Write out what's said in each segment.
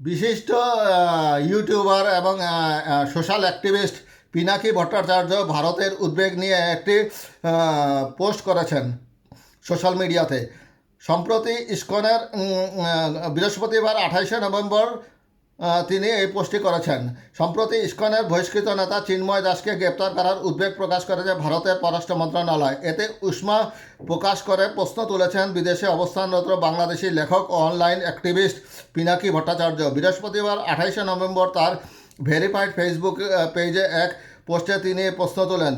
বিশিষ্ট ইউটিউবার এবং social activist Pinaki Bhattacharya ভারতের উদ্বেগ নিয়ে একটি পোস্ট করেছেন সোশ্যাল মিডিয়াতে। সম্প্রতি ইস্কনের বৃহস্পতিবার আঠাইশে নভেম্বর তিনি এই পোস্টটি করেছেন। সম্প্রতি ইস্কনের বহিষ্কৃত নেতা চিন্ময় দাসকে গ্রেপ্তার করার উদ্বেগ প্রকাশ করেছে ভারতের পররাষ্ট্র মন্ত্রণালয়। এতে উষ্মা প্রকাশ করে প্রশ্ন তুলেছেন বিদেশে অবস্থানরত বাংলাদেশি লেখক ও অনলাইন অ্যাক্টিভিস্ট পিনাকি ভট্টাচার্য। বৃহস্পতিবার আঠাইশে নভেম্বর তার ভেরিফাইড ফেসবুক পেজে এক পোস্টে তিনি প্রশ্ন তোলেন।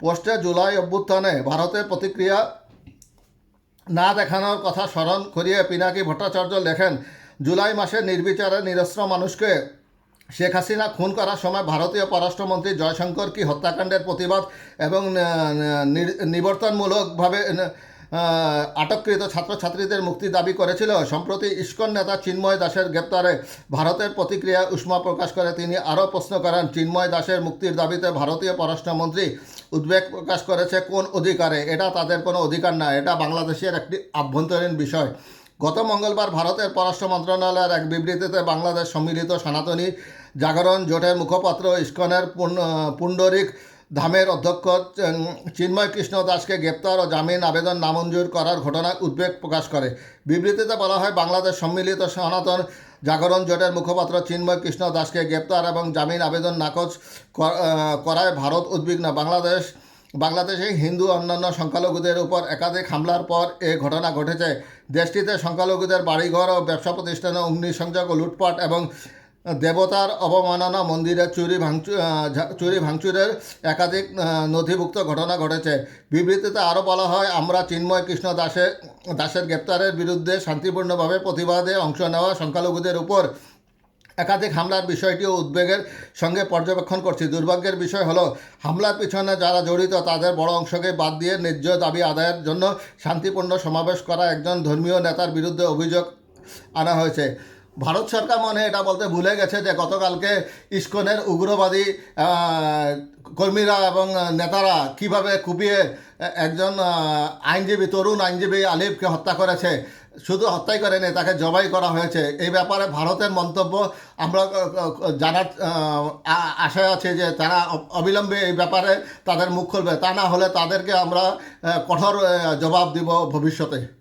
পোস্টে জুলাই অভ্যুত্থানে ভারতের প্রতিক্রিয়া না দেখানোর কথা স্মরণ করিয়ে পিনাকি ভট্টাচার্য লেখেন জুলাই মাসে নির্বিচারে নিরস্ত্র মানুষকে শেখ হাসিনা খুন করার সময় ভারতীয় পররাষ্ট্রমন্ত্রী জয়শঙ্কর কি হত্যাকাণ্ডের প্রতিবাদ এবং নিবর্তনমূলকভাবে আটককৃত ছাত্রছাত্রীদের মুক্তি দাবি করেছিল। সম্প্রতি ইস্কন নেতা চিন্ময় দাসের গ্রেপ্তারে ভারতের প্রতিক্রিয়া উষ্মা প্রকাশ করে। তিনি আরও প্রশ্ন করেন, চিন্ময় দাসের মুক্তির দাবিতে ভারতীয় পররাষ্ট্রমন্ত্রী উদ্বেগ প্রকাশ করেছে কোন অধিকারে? এটা তাদের কোনো অধিকার না। এটা বাংলাদেশের একটি আভ্যন্তরীণ বিষয়। গত মঙ্গলবার ভারতের পররাষ্ট্র মন্ত্রণালয়ের এক বিবৃতিতে বাংলাদেশ সম্মিলিত সনাতনী জাগরণ জোটের মুখপাত্র ইস্কনের পুণ্ডরিক ধামের অধ্যক্ষ চিন্ময় কৃষ্ণ দাসকে গ্রেপ্তার ও জামিন আবেদন নামঞ্জুর করার ঘটনায় উদ্বেগ প্রকাশ করে। বিবৃতিতে বলা হয়, বাংলাদেশ সম্মিলিত সনাতন জাগরণ জোটের মুখপাত্র চিন্ময় কৃষ্ণ দাসকে গ্রেপ্তার এবং জামিন আবেদন নাকচ করায় ভারত উদ্বিগ্ন। বাংলাদেশ বাংলাদেশে হিন্দু অন্যান্য সংখ্যালঘুদের উপর একাধিক হামলার পর এ ঘটনা ঘটেছে। দেশটিতে সংখ্যালঘুদের বাড়িঘর ও ব্যবসা প্রতিষ্ঠানে অগ্নিসংযোগ ও লুটপাট এবং দেবতার অবমাননা মন্দিরে চুরি ভাঙচুর চুরি ভাঙচুরের একাধিক নথিভুক্ত ঘটনা ঘটেছে। বিবৃতিতে আরও বলা হয়, আমরা চিন্ময় কৃষ্ণ দাসের দাসের গ্রেপ্তারের বিরুদ্ধে শান্তিপূর্ণভাবে প্রতিবাদে অংশ নেওয়া সংখ্যালঘুদের উপর একাধিক হামলার বিষয়টিও উদ্বেগের সঙ্গে পর্যবেক্ষণ করছি। দুর্ভাগ্যের বিষয় হলো, হামলার পিছনে যারা জড়িত, তাদের বড় অংশকে বাদ দিয়ে ন্যায্য দাবি আদায়ের জন্য শান্তিপূর্ণ সমাবেশ করা একজন ধর্মীয় নেতার বিরুদ্ধে অভিযোগ আনা হয়েছে। ভারত সরকার মনে এটা বলতে ভুলে গেছে যে গতকালকে ইস্কনের উগ্রবাদী কর্মীরা এবং নেতারা কীভাবে কুপিয়ে একজন আইনজীবী তরুণ আইনজীবী আলিফকে হত্যা করেছে শুধু হত্যাই করেনি তাকে জবাই করা হয়েছে। এই ব্যাপারে ভারতের মন্তব্য আমরা জানার আহ, আ- আশায় আছে যে তারা অবিলম্বে এই ব্যাপারে তাদের মুখ খুলবে। তা না হলে তাদেরকে আমরা কঠোর জবাব দিব ভবিষ্যতে।